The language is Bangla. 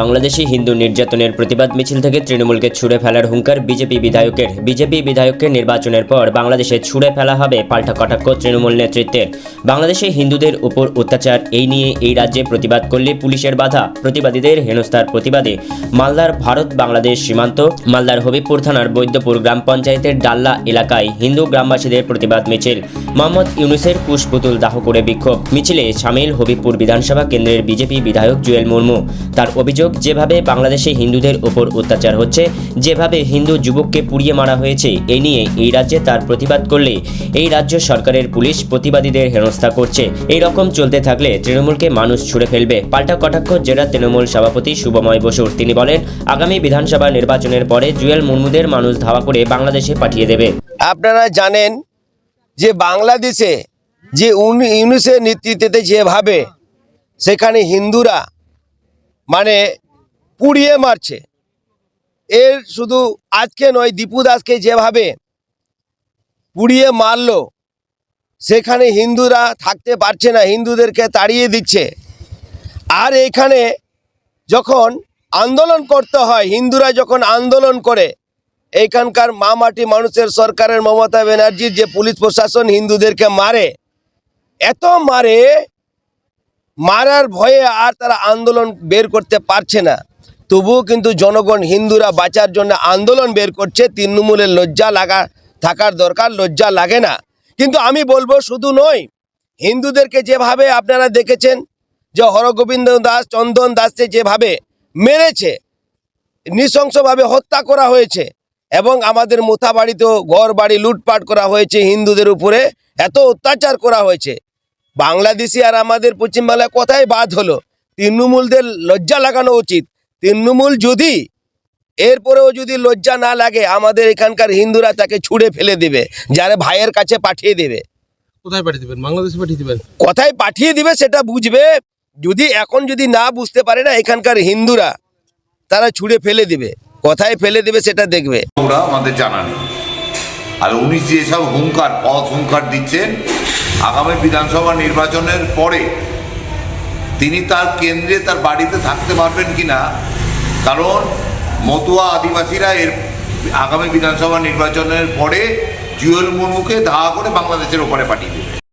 বাংলাদেশি হিন্দু নির্যাতনের প্রতিবাদ মিছিল থেকে তৃণমূলকে ছুড়ে ফেলার হুঙ্কার বিজেপি বিধায়কের। বিজেপি বিধায়ককে নির্বাচনের পর বাংলাদেশে ছুড়ে ফেলা হবে পাল্টা কটাক্ষ তৃণমূল নেতৃত্বের। বাংলাদেশে হিন্দুদের উপর অত্যাচার, এই নিয়ে এই রাজ্যে প্রতিবাদ করলে পুলিশের বাধা। প্রতিবাদীদের হেনস্থার প্রতিবাদে মালদার ভারত বাংলাদেশ সীমান্ত, মালদার হবিবপুর থানার বৈদ্যপুর গ্রাম পঞ্চায়েতের ডাল্লা এলাকায় হিন্দু গ্রামবাসীদের প্রতিবাদ মিছিল। মোহাম্মদ ইউনুসের কুশপুতুল দাহ করে বিক্ষোভ। মিছিলে সামিল হবিবপুর বিধানসভা কেন্দ্রের বিজেপি বিধায়ক জুয়েল মুর্মু। তার অভিযোগ যেভাবে বাংলাদেশে হিন্দুদের ওপর অত্যাচার হচ্ছে, যেভাবে হিন্দু যুবককে পুড়িয়ে মারা হয়েছে এই নিয়ে এই রাজ্যে তার প্রতিবাদ করলে এই রাজ্য সরকারের পুলিশ প্রতিবাদীদের হেনস্থা করছে। এই রকম চলতে থাকলে তৃণমূলকে মানুষ ছুড়ে ফেলবে। পাল্টা কটাক্ষ জেলা তৃণমূল সভাপতি শুভময় বসুর। তিনি বলেন, আগামী বিধানসভা নির্বাচনের পরে জুয়েল মুর্মুদের মানুষ ধাওয়া করে বাংলাদেশে পাঠিয়ে দেবে। আপনারা জানেন যে বাংলাদেশে যে উন- ইউনুসের নেতৃত্বে যেভাবে সেখানে হিন্দুরা মানে পুড়িয়ে মারছে। এর শুধু আজকে নয়, দীপু দাসকে যেভাবে পুড়িয়ে মারলো, সেখানে হিন্দুরা থাকতে পারছে না, হিন্দুদেরকে তাড়িয়ে দিচ্ছে। আর এখানে যখন আন্দোলন করতে হয়, হিন্দুরা যখন আন্দোলন করে এইখানকার মা মাটি মানুষের সরকারের মমতা ব্যানার্জির যে পুলিশ প্রশাসন হিন্দুদেরকে মারে, এত মারে মারার ভয়ে আর তারা আন্দোলন বের করতে পারছে না। তবুও কিন্তু জনগণ হিন্দুরা বাঁচার জন্য আন্দোলন বের করছে। তৃণমূলের লজ্জা লাগা, থাকার দরকার, লজ্জা লাগে না। কিন্তু আমি বলব শুধু নয়, হিন্দুদেরকে যেভাবে আপনারা দেখেছেন, যে হরগোবিন্দ দাস, চন্দন দাসকে যেভাবে মেরেছে, নৃশংসভাবে হত্যা করা হয়েছে, এবং আমাদের মোথা বাড়িতেও ঘর বাড়ি লুটপাট করা হয়েছে হিন্দুদের উপরে, এত অত্যাচার করা হয়েছে। বাংলাদেশি আর আমাদের পশ্চিমবাংলায় কোথায় বাদ হলো। তৃণমূলদের লজ্জা লাগানো উচিত। তৃণমূল যদি এরপরেও যদি লজ্জা না লাগে আমাদের এখানকার হিন্দুরা তাকে ছুঁড়ে ফেলে দেবে যারা ভাইয়ের কাছে পাঠিয়ে দেবে। কোথায় পাঠিয়ে দিবেন? বাংলাদেশে পাঠিয়ে দিবেন? কোথায় পাঠিয়ে দিবে সেটা বুঝবে। যদি এখন যদি না বুঝতে পারে না এখানকার হিন্দুরা তারা ছুঁড়ে ফেলে দিবে। কোথায় ফেলে দিবে সেটা দেখবে। ওরা আমাদের জানা নেই। আর উনি যেসব হুঙ্কার পথ হুঙ্কার দিচ্ছেন আগামী বিধানসভা নির্বাচনের পরে তিনি তার কেন্দ্রে তার বাড়িতে থাকতে পারবেন কি না কারণ মতুয়া আদিবাসীরা এর আগামী বিধানসভা নির্বাচনের পরে জুয়েল মুর্মুকে ধাওয়া করে বাংলাদেশের ওপরে পাঠিয়ে দেবে।